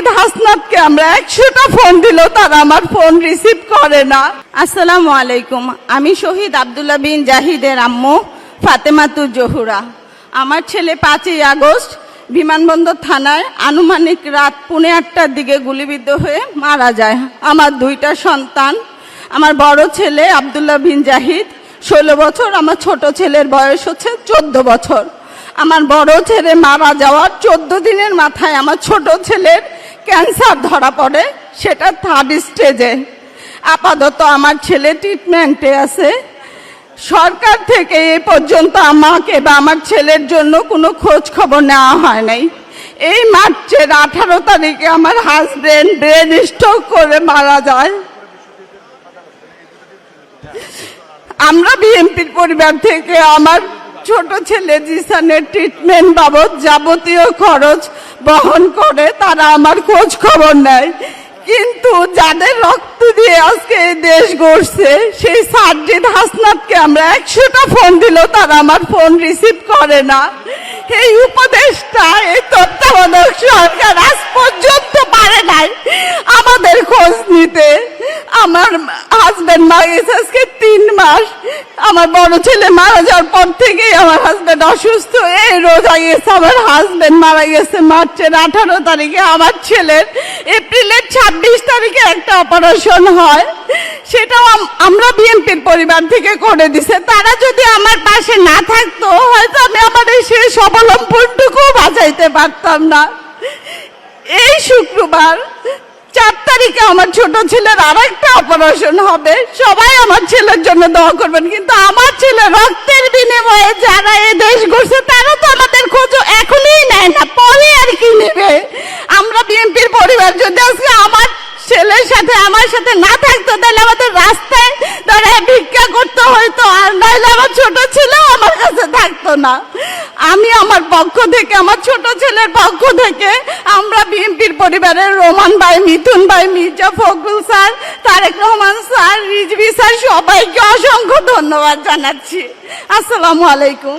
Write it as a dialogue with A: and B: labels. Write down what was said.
A: সাজ্জিদ হাসনাতকে আমরা একশোটা ফোন দিলেও তারা আমার ফোন রিসিভ করে না। আসসালামু আলাইকুম। আমি শহীদ আবদুল্লাহ বিন জাহিদের আম্মু ফাতেমাতুর জহুরা। আমার ছেলে পাঁচই আগস্ট বিমানবন্দর থানায় আনুমানিক রাত পুনে আটটার দিকে গুলিবিদ্ধ হয়ে মারা যায়। আমার দুইটা সন্তান, আমার বড় ছেলে আবদুল্লাহ বিন জাহিদ, ষোলো বছর, আমার ছোট ছেলের বয়স হচ্ছে চোদ্দ বছর। আমার বড় ছেলে মারা যাওয়ার চোদ্দ দিনের মাথায় আমার ছোট ছেলের ক্যান্সার ধরা পড়ে, সেটা থার্ড স্টেজে আপাতত আমার ছেলে ট্রিটমেন্টে আছে। সরকার থেকে এ পর্যন্ত আমাকে বা আমার ছেলের জন্য কোনো খোঁজ খবর নেওয়া হয় নাই। এই মার্চের আঠারো তারিখে আমার হাজবেন্ড ব্রেন স্ট্রোক করে মারা যায়। আমরা বিএনপির পরিবার থেকে আমার ছোট ছেলে জিসানের ট্রিটমেন্ট বাবদ যাবতীয় খরচ বহন করে, তারা আমার খোঁজ খবর নেয়। কিন্তু যাদের রক্ত দিয়ে আজকে এই দেশ গড়ছে, সেই সাজ্জিদ হাসনাতকে আমরা একশোটা ফোন দিলেও তারা আমার ফোন রিসিভ করে না। এই উপদেশটা, এই তত্ত্বাবধায়ক সরকার আজ পর্যন্ত পারে নাই আমাদের খোঁজ নিতে। আমার হাজবেন্ড মারা গেছে আজকে তিন মাস। আমার বড় ছেলে মারা যাওয়ার পর থেকেই আমার হাজবেন্ড অসুস্থ। এই রোজা গেছে আমার হাজবেন্ড মারা গেছে মার্চের আঠারো তারিখে। আমার ছেলের এপ্রিলের ছাব্বিশ তারিখে একটা অপারেশন হয়। সেটাও আমরা বিএনপির পরিবার থেকে করে দিছে। তারা যদি আমার পাশে না থাকতো, হয়তো আমি আমার এই শেষ অবলম্বনটুকু বাঁচাইতে পারতাম না। এই শুক্রবার চার তারিখে আমার ছোট ছেলের আর একটা অপারেশন হবে। সবাই আমার ছেলের জন্য দোয়া করবেন, কিন্তু আমার ছেলে রক্তের বিনিময়ে যারা এ দেশ গড়ছে, তারা তো আমাদের খোঁজ এখনই নেয় না, পরে আর কি নেবে? আমরা বিএনপির পরিবার, যদি আজকে আমার ছেলের সাথে, আমার সাথে না থাকতো, তাহলে আমাদের রাস্তায় দাঁড়ায় ভিক্ষা করতে হয়তো, আর নাহলে আমার ছোট ছেলেও আমার কাছে থাকতো না। আমি আমার পক্ষ থেকে, আমার ছোট ছেলের পক্ষ থেকে, আমরা বিএনপির পরিবারের রোমান ভাই, মিথুন ভাই, Mirza Fakhrul sir, Tarek Rahman sir, Rizvi sir, সবাইকে অসংখ্য ধন্যবাদ জানাচ্ছি। আসসালামু আলাইকুম।